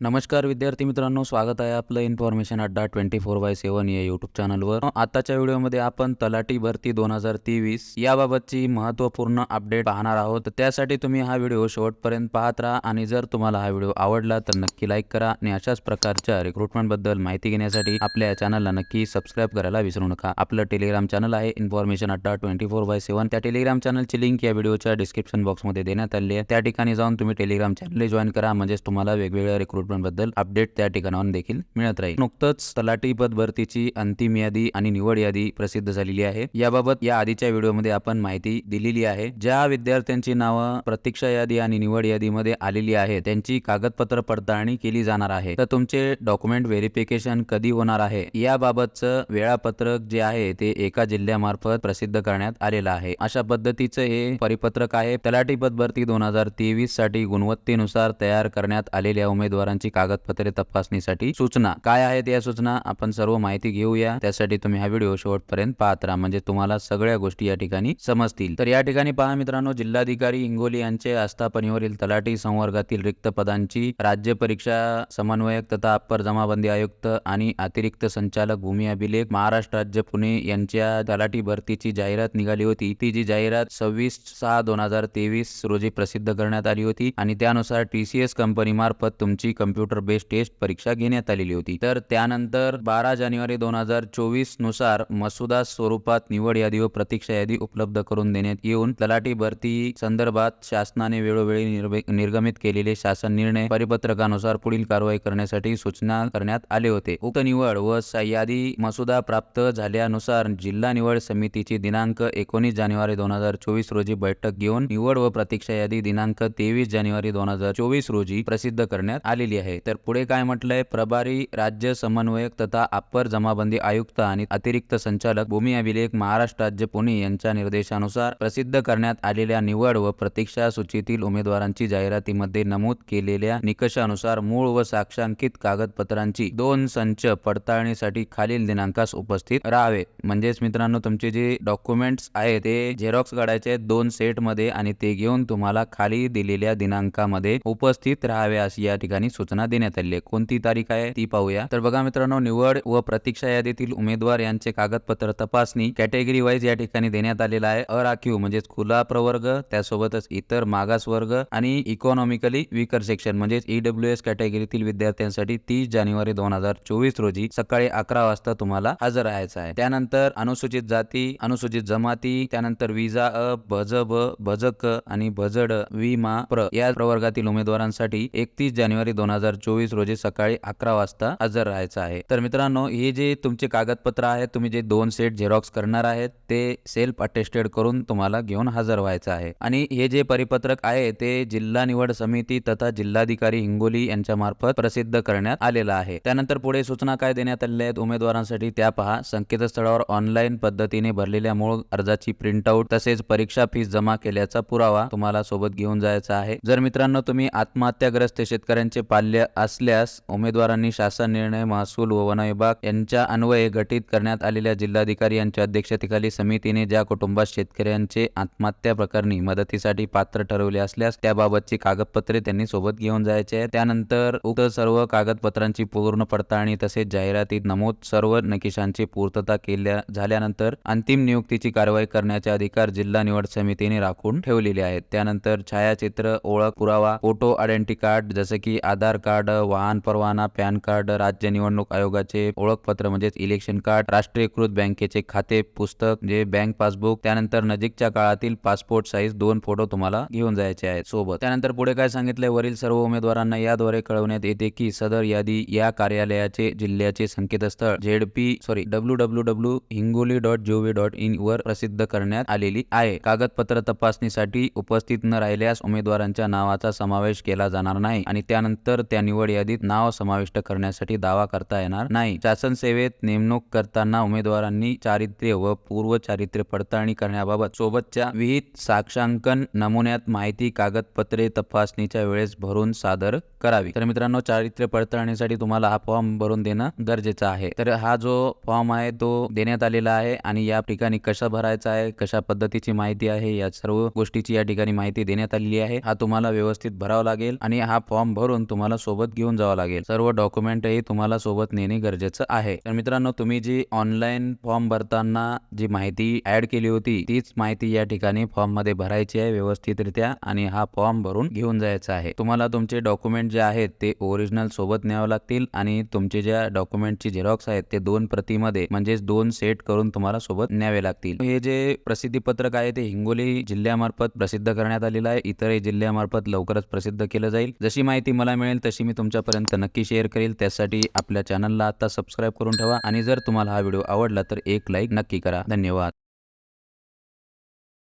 नमस्कार विद्यार्थी मित्रांनो स्वागत आहे आपलं इन्फॉर्मेशन अड्डा ट्वेंटी फोर बाय सेवन या यूट्यूब चॅनलवर आताच्या व्हिडिओमध्ये आपण तलाठी भरती दोन हजार तेवीस याबाबतची महत्त्वपूर्ण अपडेट पाहणार आहोत. तर त्यासाठी तुम्ही हा व्हिडिओ शेवटपर्यंत पाहत राहा आणि जर तुम्हाला हा व्हिडिओ आवडला तर नक्की लाईक करा आणि अशाच प्रकारच्या रिक्रुटमेंटबद्दल माहिती घेण्यासाठी आपल्या चॅनलला नक्की सबस्क्राईब करायला विसरू नका. आपलं टेलिग्राम चॅनल आहे इन्फॉर्मेशन अड्डा ट्वेंटी फोर बाय सेवन त्या टेलिग्राम चॅनलची लिंक या व्हिडिओच्या डिस्क्रिप्शन बॉक्समध्ये देण्यात आली आहे. त्या ठिकाणी जाऊन तुम्ही टेलिग्राम चॅनल जॉईन करा. म्हणजेच तुम्हाला वेगवेगळ्या रिक्रुट रिक्रुटमेंटबद्दल अपडेट त्या ठिकाणाहून देखील मिळत राहील. नुकतंच तलाठी पद भरतीची अंतिम यादी आणि निवड यादी प्रसिद्ध झालेली आहे. याबाबत या आधीच्या व्हिडिओमध्ये आपण माहिती दिलेली आहे. ज्या विद्यार्थ्यांची नावं प्रतीक्षा यादी आणि निवड यादीमध्ये आलेली आहे त्यांची कागदपत्र पडताळणी केली जाणार आहे. तर तुमचे डॉक्युमेंट व्हेरिफिकेशन कधी होणार आहे? याबाबतचं वेळापत्रक जे आहे ते एका जिल्ह्यामार्फत प्रसिद्ध करण्यात आलेलं आहे. अशा पद्धतीचं हे परिपत्रक आहे. तलाठी पद भरती दोन हजार तेवीससाठी गुणवत्तेनुसार तयार करण्यात आलेल्या उमेदवारांची कागदपत्रे तपासणीसाठी सूचना. काय आहेत या सूचना? आपण सर्व माहिती घेऊया. त्यासाठी तुम्ही हा व्हिडिओ शेवटपर्यंत पाहत राहा. म्हणजे तुम्हाला सगळ्या गोष्टी या ठिकाणी समजतील. तर या ठिकाणी पहा मित्रांनो जिल्हाधिकारी हिंगोली यांचे आस्थापनेवरील तलाठी संवर्गातील रिक्त पदांची राज्य परीक्षा समन्वयक तथा अप्पर जमाबंदी आयुक्त आणि अतिरिक्त संचालक भूमी अभिलेख महाराष्ट्र राज्य पुणे यांच्या तलाठी भरतीची जाहिरात निघाली होती. ती जी जाहिरात सव्वीस सहा दोन हजार तेवीस रोजी प्रसिद्ध करण्यात आली होती आणि त्यानुसार टी सी एस कंपनी मार्फत तुमची कम्प्युटर बेस्ड टेस्ट परीक्षा घेण्यात आलेली होती. तर त्यानंतर बारा जानेवारी दोन हजार चोवीसनुसार मसुदा स्वरूपात निवड यादी व प्रतीक्षा यादी उपलब्ध करून देण्यात येऊन तलाठी भरती संदर्भात शासनाने वेळोवेळी निर्गमित केलेले शासन निर्णय परिपत्रकानुसार पुढील कारवाई करण्यासाठी सूचना करण्यात आले होते. उक्त निवड व यादी मसुदा प्राप्त झाल्यानुसार जिल्हा निवड समितीची दिनांक एकोणीस जानेवारी दोन हजार चोवीस रोजी बैठक घेऊन निवड व प्रतीक्षा यादी दिनांक तेवीस जानेवारी दोन हजार चोवीस रोजी प्रसिद्ध करण्यात आलेली आहे. तर पुढे काय म्हटलंय? प्रभारी राज्य समन्वयक तथा अप्पर जमाबंदी आयुक्त आणि अतिरिक्त संचालक भूमी अभिलेख महाराष्ट्र राज्य पुणे यांच्या निर्देशानुसार प्रसिद्ध करण्यात आलेल्या निवड व प्रतीक्षा सूचीतील उमेदवारांची जाहिरातीमध्ये नमूद केलेल्या निकषानुसार मूळ व साक्षांकित कागदपत्रांची दोन संच पडताळणीसाठी खालील दिनांकास उपस्थित राहावे. म्हणजेच मित्रांनो तुमचे जे डॉक्युमेंट्स आहे ते झेरॉक्स काढायचे दोन सेटमध्ये आणि ते घेऊन तुम्हाला खाली दिलेल्या दिनांकामध्ये उपस्थित राहावे अशी या ठिकाणी सूचना देण्यात आली आहे. कोणती तारीख आहे ती पाहूया. तर बघा मित्रांनो निवड व प्रतीक्षा यादीतील उमेदवार यांचे कागदपत्र तपासणी कॅटेगरी वाईज या ठिकाणी देण्यात आलेला आहे. अराखीव म्हणजेच खुला प्रवर्ग त्यासोबतच इतर मागास वर्ग आणि इकॉनॉमिकली विकर सेक्शन म्हणजेच ईडब्ल्यू एस कॅटेगरीतील विद्यार्थ्यांसाठी तीस जानेवारी दोन हजार चोवीस रोजी सकाळी अकरा वाजता तुम्हाला हजर राहायचं आहे. त्यानंतर अनुसूचित जाती अनुसूचित जमाती त्यानंतर विजा अ भज ब भजक आणि भजड विमा प्र या प्रवर्गातील उमेदवारांसाठी एकतीस जानेवारी दोन हजार चोवीस रोजी सकाळी अकरा वाजता हजर राहायचं आहे. तर मित्रांनो हे जे तुमचे कागदपत्र आहेत तुम्ही जे दोन सेट झेरॉक्स करणार आहेत ते सेल्फ अटेस्टेड करून तुम्हाला घेऊन हजर व्हायचं आहे. आणि हे जे परिपत्रक आहे ते जिल्हा निवड समिती तथा जिल्हाधिकारी हिंगोली यांच्या मार्फत प्रसिद्ध करण्यात आलेलं आहे. त्यानंतर पुढे सूचना काय देण्यात आलेल्या आहेत उमेदवारांसाठी त्या पहा. संकेतस्थळावर ऑनलाईन पद्धतीने भरलेल्या मूळ अर्जाची प्रिंटआउट तसेच परीक्षा फीस जमा केल्याचा पुरावा तुम्हाला सोबत घेऊन जायचा आहे. जर मित्रांनो तुम्ही आत्महत्याग्रस्त शेतकऱ्यांचे पाल्य असल्यास उमेदवारांनी शासन निर्णय महसूल व वनविभाग यांच्या अन्वये गठीत करण्यात आलेल्या जिल्हाधिकारी यांच्या अध्यक्षतेखाली समितीने ज्या कुटुंबात शेतकऱ्यांचे आत्महत्या प्रकरणी मदतीसाठी पात्र ठरवले असल्यास त्याबाबतची कागदपत्रे त्यांनी सोबत घेऊन जायचे. त्यानंतर उक्त सर्व कागदपत्रांची पूर्ण पडताळणी तसेच जाहिरातीत नमूद सर्व नकिशांची पूर्तता केल्या झाल्यानंतर अंतिम नियुक्तीची कारवाई करण्याचे अधिकार जिल्हा निवड समितीने राखून ठेवलेले आहेत. त्यानंतर छायाचित्र ओळख पुरावा फोटो आयडेंटिटी कार्ड जसे की आधार कार्ड वाहन परवाना पॅन कार्ड राज्य निवडणूक आयोगाचे ओळखपत्र म्हणजेच इलेक्शन कार्ड राष्ट्रीयकृत बँकेचे खाते पुस्तक जे बँक पासबुक त्यानंतर नजीकच्या काळातील पासपोर्ट साईज दोन फोटो तुम्हाला घेऊन जायचे आहेत सोबत. त्यानंतर पुढे काय सांगितले वरील सर्व उमेदवारांना याद्वारे कळवण्यात येते की सदर यादी या कार्यालयाचे जिल्ह्याचे संकेतस्थळ Z P sorry W W W Hingoli dot G O V dot in वर प्रसिद्ध करण्यात आलेली आहे. कागदपत्र तपासणीसाठी उपस्थित न राहिल्यास उमेदवारांच्या नावाचा समावेश केला जाणार नाही आणि त्यानंतर त्या निवड यादीत नाव समाविष्ट करण्यासाठी दावा करता येणार नाही. शासन सेवेत नेमणूक करताना उमेदवारांनी चारित्र्य व पूर्व चारित्र्य पडताळणी करण्याबाबत सोबतच्या विहित साक्षांकन नमुन्यात माहिती कागदपत्रे तपासणीच्या वेळेस भरून सादर करावी. तर मित्रांनो चारित्र्य पडताळणीसाठी तुम्हाला हा फॉर्म भरून देणं गरजेचं आहे. तर हा जो फॉर्म आहे तो देण्यात आलेला आहे आणि या ठिकाणी कशा भरायचा आहे कशा पद्धतीची माहिती आहे या सर्व गोष्टीची या ठिकाणी माहिती देण्यात आलेली आहे. हा तुम्हाला व्यवस्थित भरावा लागेल आणि हा फॉर्म भरून तुम्हाला तुम्हाला सोबत घेऊन जावं लागेल. सर्व डॉक्युमेंटही तुम्हाला सोबत नेणे गरजेचं आहे. तर मित्रांनो तुम्ही जी ऑनलाईन फॉर्म भरताना जी माहिती ऍड केली होती तीच माहिती या ठिकाणी फॉर्ममध्ये भरायची आहे व्यवस्थितरित्या आणि हा फॉर्म भरून घेऊन जायचा आहे. तुम्हाला तुमचे डॉक्युमेंट जे आहेत ते ओरिजिनल सोबत न्यावं लागतील आणि तुमचे ज्या डॉक्युमेंटची झेरॉक्स आहेत ते दोन प्रतीमध्ये म्हणजेच दोन सेट करून तुम्हाला सोबत न्यावे लागतील. हे जे प्रसिद्धी पत्रक आहे ते हिंगोली जिल्ह्यामार्फत प्रसिद्ध करण्यात आलेलं आहे. इतरही जिल्ह्यामार्फत लवकरच प्रसिद्ध केलं जाईल. जशी माहिती मला मिळेल मिळेल तशी मी तुमच्यापर्यंत नक्की शेअर करेल. त्यासाठी आपल्या चॅनलला आता सबस्क्राईब करून ठेवा आणि जर तुम्हाला हा व्हिडिओ आवडला तर एक लाईक नक्की करा. धन्यवाद.